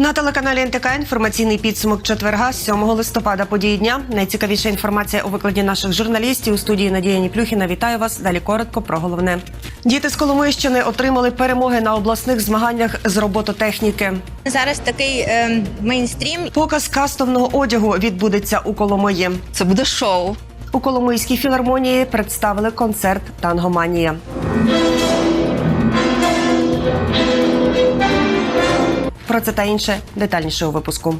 На телеканалі НТК інформаційний підсумок четверга, 7 листопада. Події дня. Найцікавіша інформація у викладі наших журналістів у студії Надія Ніплюхіна. Вітаю вас. Далі коротко про головне. Діти з Коломийщини отримали перемоги на обласних змаганнях з робототехніки. Зараз такий е, мейнстрім. Показ кастомного одягу відбудеться у Коломиї. Це буде шоу. У Коломийській філармонії представили концерт Тангоманія. Про це та інше детальніше у випуску.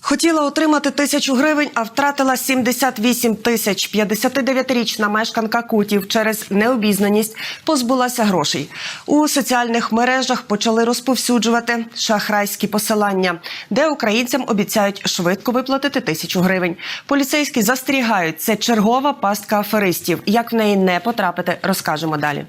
Хотіла отримати тисячу гривень, а втратила 78 тисяч. 59-річна мешканка Кутів через необізнаність позбулася грошей. У соціальних мережах почали розповсюджувати шахрайські посилання, де українцям обіцяють швидко виплатити тисячу гривень. Поліцейські застерігають, це чергова пастка аферистів. Як в неї не потрапити, розкажемо далі.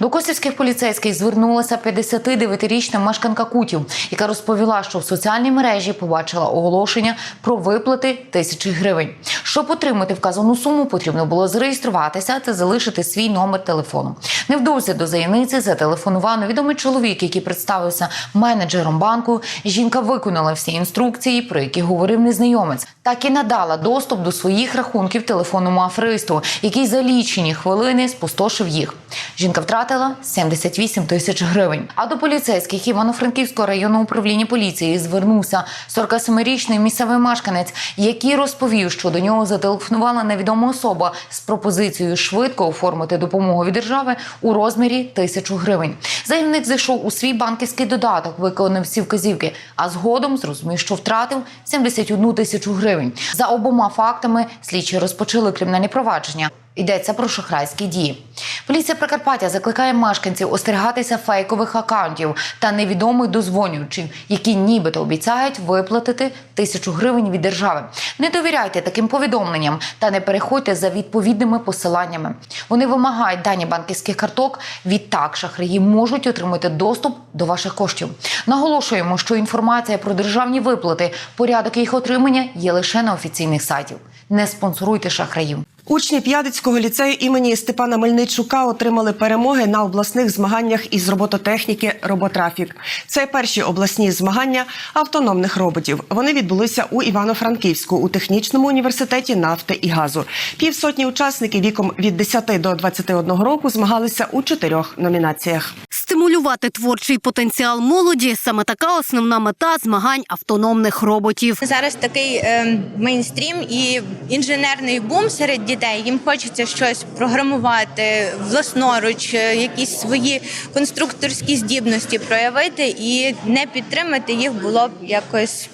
До косівських поліцейських звернулася 59-річна мешканка Кутів, яка розповіла, що в соціальній мережі побачила оголошення про виплати тисячі гривень. Щоб отримати вказану суму, потрібно було зареєструватися та залишити свій номер телефону. Невдовзі до заявниці зателефонував невідомий чоловік, який представився менеджером банку. Жінка виконала всі інструкції, про які говорив незнайомець, так і надала доступ до своїх рахунків телефонному аферисту, який за лічені хвилини спустошив їх. Жінка втратила 78 тисяч гривень. А до поліцейських Івано-Франківського районного управління поліції звернувся 47-річний місцевий мешканець, який розповів, що до нього зателефонувала невідома особа з пропозицією швидко оформити допомогу від держави у розмірі тисячу гривень. Заявник зайшов у свій банківський додаток, виконав всі вказівки, а згодом зрозумів, що втратив 71 тисячу гривень. За обома фактами слідчі розпочали кримінальні провадження. Йдеться про шахрайські дії. Поліція Прикарпаття закликає мешканців остерігатися фейкових акаунтів та невідомих дозвонювачів, які нібито обіцяють виплатити тисячу гривень від держави. Не довіряйте таким повідомленням та не переходьте за відповідними посиланнями. Вони вимагають дані банківських карток. Відтак шахраї можуть отримати доступ до ваших коштів. Наголошуємо, що інформація про державні виплати, порядок їх отримання є лише на офіційних сайтів. Не спонсоруйте шахраїв. Учні П'ядицького ліцею імені Степана Мельничука отримали перемоги на обласних змаганнях із робототехніки Роботрафік. Це перші обласні змагання автономних роботів. Вони відбулися у Івано-Франківську у технічному університеті нафти і газу. Півсотні учасників віком від 10 до 21 року змагалися у чотирьох номінаціях. Стимулювати творчий потенціал молоді саме така основна мета змагань автономних роботів. Зараз такий е, мейнстрім і інженерний бум серед дітей. Їм хочеться щось програмувати власноруч, е, якісь свої конструкторські здібності проявити і не підтримати їх було б якось.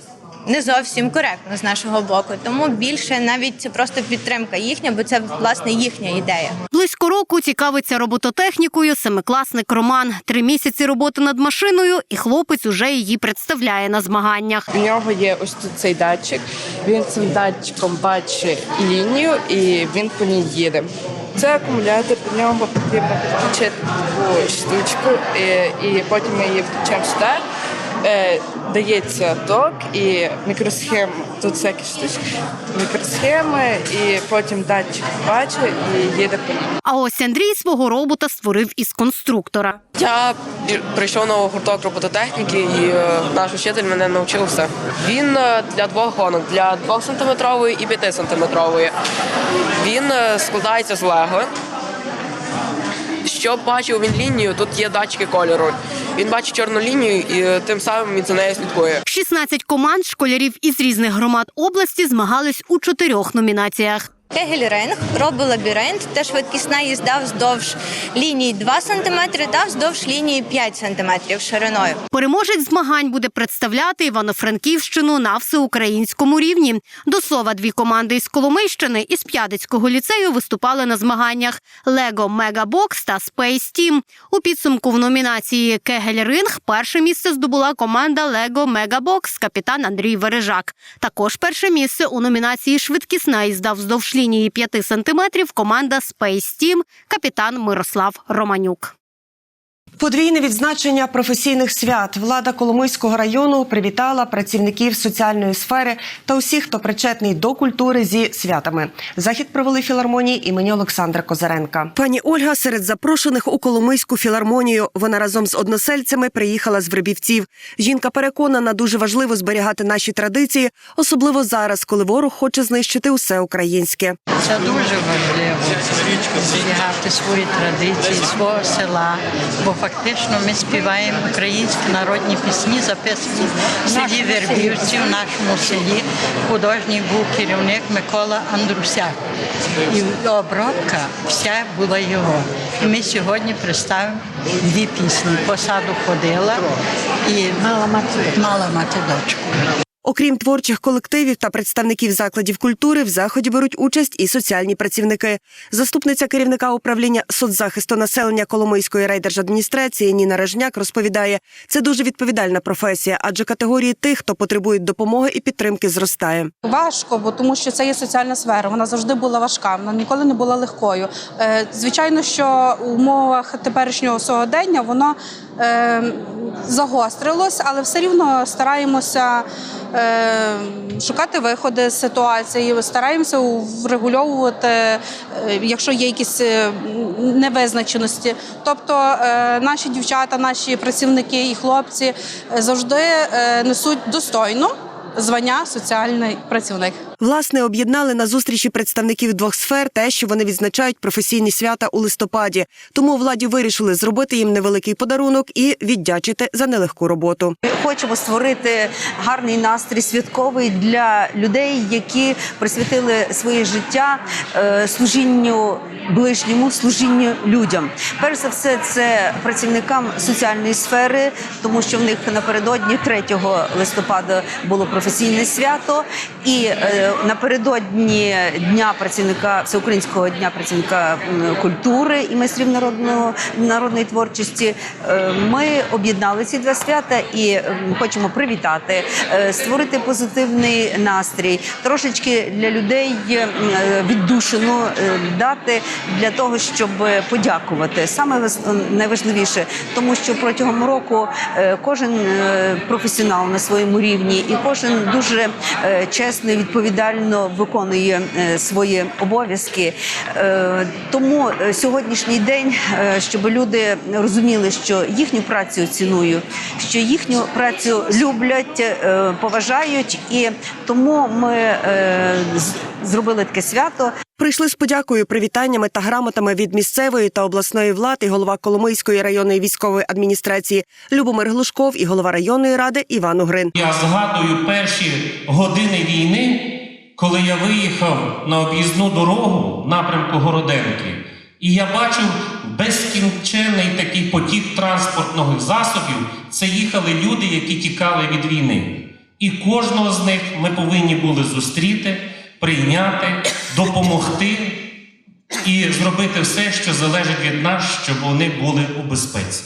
Не зовсім коректно з нашого боку, тому більше навіть це просто підтримка їхня, бо це власне їхня ідея. Близько року цікавиться робототехнікою семикласник Роман. Три місяці роботи над машиною, і хлопець уже її представляє на змаганнях. У нього є ось тут цей датчик. Він цим датчиком бачить лінію і він по ній їде. Це акумулятор, до нього потрібно підключити таку штучку, і, і потім ми її включаємо сюди. Е, дається ток і мікросхема, тут всякі штучки, мікросхеми, і потім датчик бачить і їде по ній. А ось Андрій свого робота створив із конструктора. Я прийшов на гурток робототехніки, і е, наш вчитель мене навчив все. Він е, для двох гонок, для 2 сантиметрової і 5 сантиметрової. Він е, складається з лего. Щоб бачив він лінію, тут є датчики кольору. Він бачить чорну лінію і е, тим самим він за нею слідкує. 16 команд школярів із різних громад області змагались у чотирьох номінаціях. Кегель-ринг, роболабіринт та швидкісна їзда вздовж лінії 2 см та вздовж лінії 5 см шириною. Переможець змагань буде представляти Івано-Франківщину на всеукраїнському рівні. До слова, дві команди із Коломийщини із П'ядицького ліцею виступали на змаганнях Лего Мегабокс та Space Team. У підсумку в номінації Кегель Ринг перше місце здобула команда Лего Мегабокс капітан Андрій Вережак. Також перше місце у номінації Швидкісна їзда вздовж лінії 5 сантиметрів команда Space Team капітан Мирослав Романюк. Подвійне відзначення професійних свят. Влада Коломийського району привітала працівників соціальної сфери та усіх, хто причетний до культури зі святами. Захід провели філармонії імені Олександра Козаренка. Пані Ольга серед запрошених у Коломийську філармонію. Вона разом з односельцями приїхала з Вребівців. Жінка переконана, дуже важливо зберігати наші традиції, особливо зараз, коли ворог хоче знищити усе українське. Це дуже важливо зберігати свої традиції, свого села, бо фактично ми співаємо українські народні пісні, записані в селі Вербівці, в нашому селі. Художній був керівник Микола Андрусяк. І обробка вся була його. І ми сьогодні представимо дві пісні. По саду ходила і мала мати дочку. Окрім творчих колективів та представників закладів культури, в заході беруть участь і соціальні працівники. Заступниця керівника управління соцзахисту населення Коломийської райдержадміністрації Ніна Режняк розповідає, це дуже відповідальна професія, адже категорії тих, хто потребують допомоги і підтримки, зростає. Важко, бо тому що це є соціальна сфера. Вона завжди була важка, вона ніколи не була легкою. Е, звичайно, що у умовах теперішнього сьогодення воно е, загострилось, але все рівно стараємося е, шукати виходи з ситуації, стараємося врегульовувати, е, якщо є якісь е, невизначеності. Тобто е, наші дівчата, наші працівники і хлопці завжди несуть достойно звання соціальний працівник. Власне, об'єднали на зустрічі представників двох сфер те, що вони відзначають професійні свята у листопаді. Тому владі вирішили зробити їм невеликий подарунок і віддячити за нелегку роботу. Ми Хочемо створити гарний настрій святковий для людей, які присвятили своє життя е, служінню ближньому, служінню людям. Перш за все, це працівникам соціальної сфери, тому що в них напередодні 3 листопада було професійне свято, і е, напередодні дня працівника всеукраїнського дня працівника культури і майстрів народного народної творчості. е, Ми об'єднали ці два свята і хочемо привітати, е, створити позитивний настрій, трошечки для людей е, віддушину дати для того, щоб подякувати. Саме найважливіше, тому що протягом року кожен професіонал на своєму рівні і кожен дуже чесно і відповідально виконує е, свої обов'язки. Е, Тому е, сьогоднішній день, щоб люди розуміли, що їхню працю ціную, що їхню працю люблять, поважають, і тому ми зробили таке свято. Прийшли з подякою, привітаннями та грамотами від місцевої та обласної влади, голова Коломийської районної військової адміністрації Любомир Глушков і голова районної ради Іван Угрин. Я згадую перші години війни, коли я виїхав на об'їзну дорогу напрямку Городенки, і я бачив безкінчений такий потік транспортних засобів. Це їхали люди, які тікали від війни. І кожного з них ми повинні були зустріти, прийняти, допомогти і зробити все, що залежить від нас, щоб вони були у безпеці.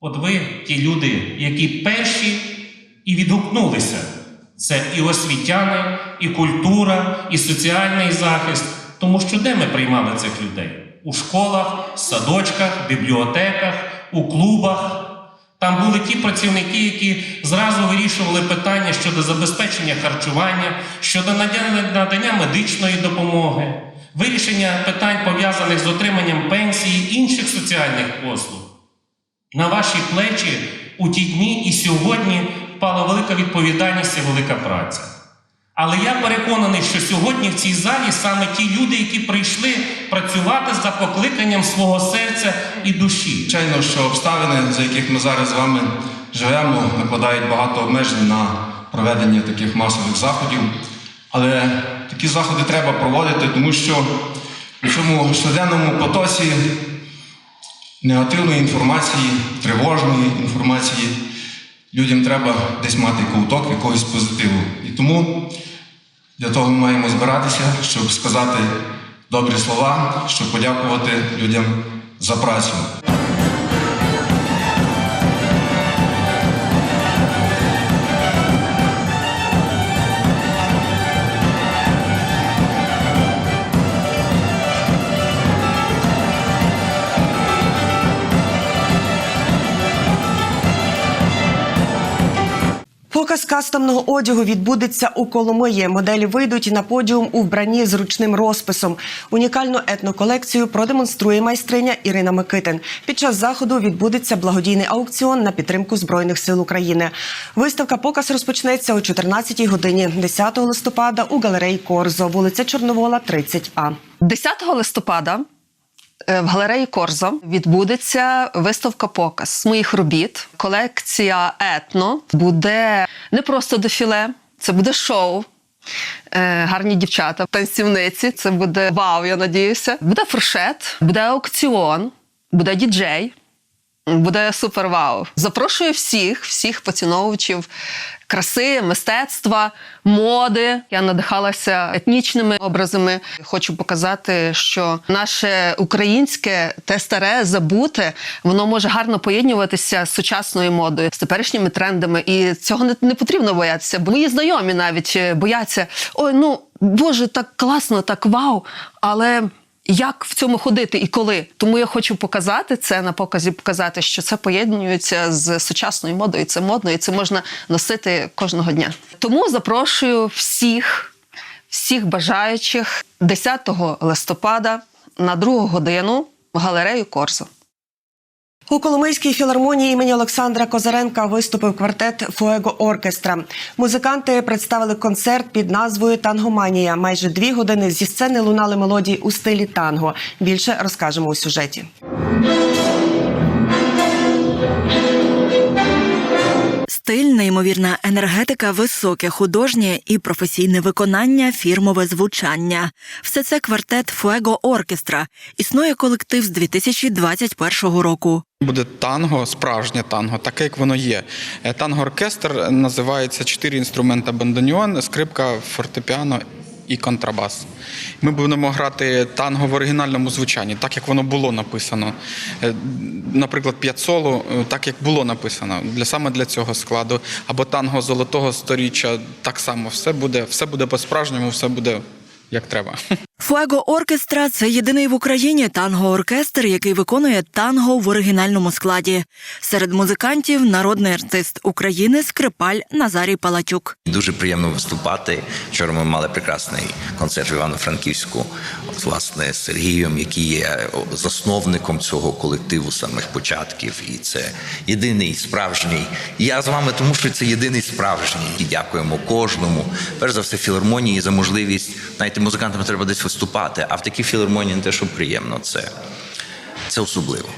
От ви, ті люди, які перші і відгукнулися. Це і освітяни, і культура, і соціальний захист. Тому що де ми приймали цих людей? У школах, садочках, бібліотеках, у клубах. Там були ті працівники, які зразу вирішували питання щодо забезпечення харчування, щодо надання медичної допомоги, вирішення питань пов'язаних з отриманням пенсії, інших соціальних послуг. На ваші плечі у ті дні і сьогодні впала велика відповідальність і велика праця. Але я переконаний, що сьогодні в цій залі саме ті люди, які прийшли працювати за покликанням свого серця і душі. Звичайно, що обставини, за яких ми зараз з вами живемо, накладають багато обмежень на проведення таких масових заходів. Але такі заходи треба проводити, тому що у цьому щоденному потоці негативної інформації, тривожної інформації людям треба десь мати ковток якогось позитиву. І тому для того ми маємо збиратися, щоб сказати добрі слова, щоб подякувати людям за працю. Показ кастомного одягу відбудеться у Коломиї. Моделі вийдуть на подіум у вбранні з ручним розписом. Унікальну етноколекцію продемонструє майстриня Ірина Микитин. Під час заходу відбудеться благодійний аукціон на підтримку збройних сил України. Виставка показ розпочнеться о 14-й годині 10 листопада у галереї Корзо, вулиця Чорновола, 30А. 10 листопада в галереї Корзо відбудеться виставка показ моїх робіт. Колекція етно буде не просто дефіле, це буде шоу. Е, Гарні дівчата, танцівниці. Це буде вау, я надіюся. Буде фуршет, буде аукціон, буде діджей. Буде супер вау. Запрошую всіх, всіх поціновувачів краси, мистецтва, моди. Я надихалася етнічними образами. Хочу показати, що наше українське, те старе, забуте, воно може гарно поєднуватися з сучасною модою, з теперішніми трендами. І цього не, не потрібно боятися. Бо мої знайомі навіть е, бояться: ой, ну боже, так класно, так вау. Але як в цьому ходити і коли. Тому я хочу показати це на показі, показати, що це поєднується з сучасною модою. Це модно, і це можна носити кожного дня. Тому запрошую всіх, всіх бажаючих 10 листопада на другу годину в галерею Корзо. У Коломийській філармонії імені Олександра Козаренка виступив квартет Фуего Оркестра. Музиканти представили концерт під назвою Тангоманія. Майже дві години зі сцени лунали мелодії у стилі танго. Більше розкажемо у сюжеті. Неймовірна енергетика, високе художнє і професійне виконання, фірмове звучання. Все це квартет Фуего Оркестра. Існує колектив з 2021 року. Буде танго, справжнє танго, таке як воно є. Е, Танго-оркестр називається чотири інструмента бандоньон, скрипка, фортепіано і контрабас. Ми будемо грати танго в оригінальному звучанні, так як воно було написано. Е, Наприклад, п'ятсоло, е, так як було написано, для саме для цього складу. Або танго золотого сторіччя, так само все буде, все буде по-справжньому, все буде як треба. Фуего Оркестра це єдиний в Україні танго-оркестр, який виконує танго в оригінальному складі. Серед музикантів народний артист України скрипаль Назарій Палатюк. Дуже приємно виступати. Вчора ми мали прекрасний концерт в Івано-Франківську власне Сергієм, який є засновником цього колективу самих початків. І це єдиний справжній. Я з вами, тому що це єдиний справжній. І дякуємо кожному. Перш за все, філармонії за можливість. Знаєте, музикантам треба десь виступати. А в такій філармонії не те, що приємно, це, це особливо.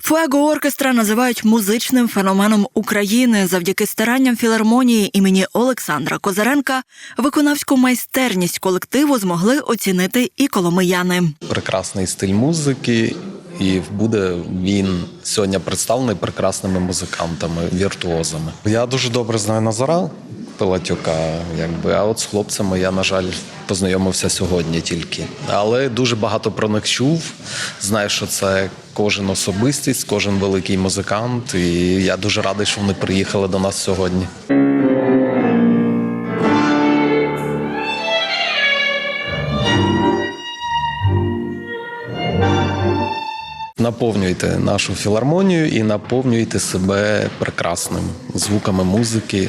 Фуего Оркестра називають музичним феноменом України завдяки старанням філармонії імені Олександра Козаренка. Виконавську майстерність колективу змогли оцінити і коломияни. прекрасний стиль музики, і буде він сьогодні представлений прекрасними музикантами, віртуозами. Я дуже добре знаю Назара Пилатюка, якби, а от з хлопцями я, на жаль, познайомився сьогодні тільки. Але дуже багато про них чув. Знаю, що це кожен особистість, кожен великий музикант. І я дуже радий, що вони приїхали до нас сьогодні. Наповнюйте нашу філармонію і наповнюйте себе прекрасним звуками музики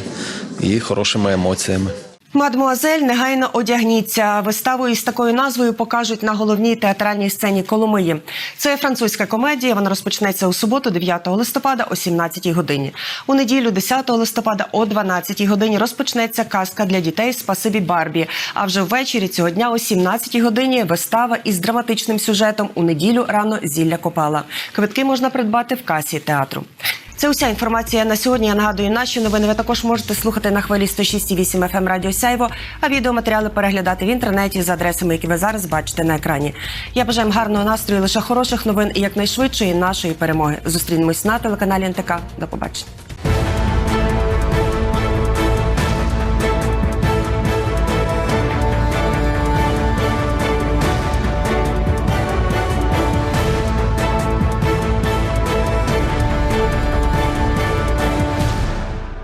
і хорошими емоціями. Мадмуазель, негайно одягніться. Виставу із такою назвою покажуть на головній театральній сцені Коломиї. Це французька комедія. Вона розпочнеться у суботу, 9 листопада о 17 годині. У неділю, 10 листопада о 12 годині розпочнеться казка для дітей Спасибі Барбі. А вже ввечері цього дня о 17 годині вистава із драматичним сюжетом. У неділю рано зілля Копала. Квитки можна придбати в касі театру. Це уся інформація на сьогодні. Я нагадую, наші новини ви також можете слухати на хвилі 106,8 FM Радіо Сяйво, а відеоматеріали переглядати в інтернеті за адресами, які ви зараз бачите на екрані. Я бажаю вам гарного настрою, лише хороших новин і якнайшвидшої нашої перемоги. Зустрінемось на телеканалі НТК. До побачення.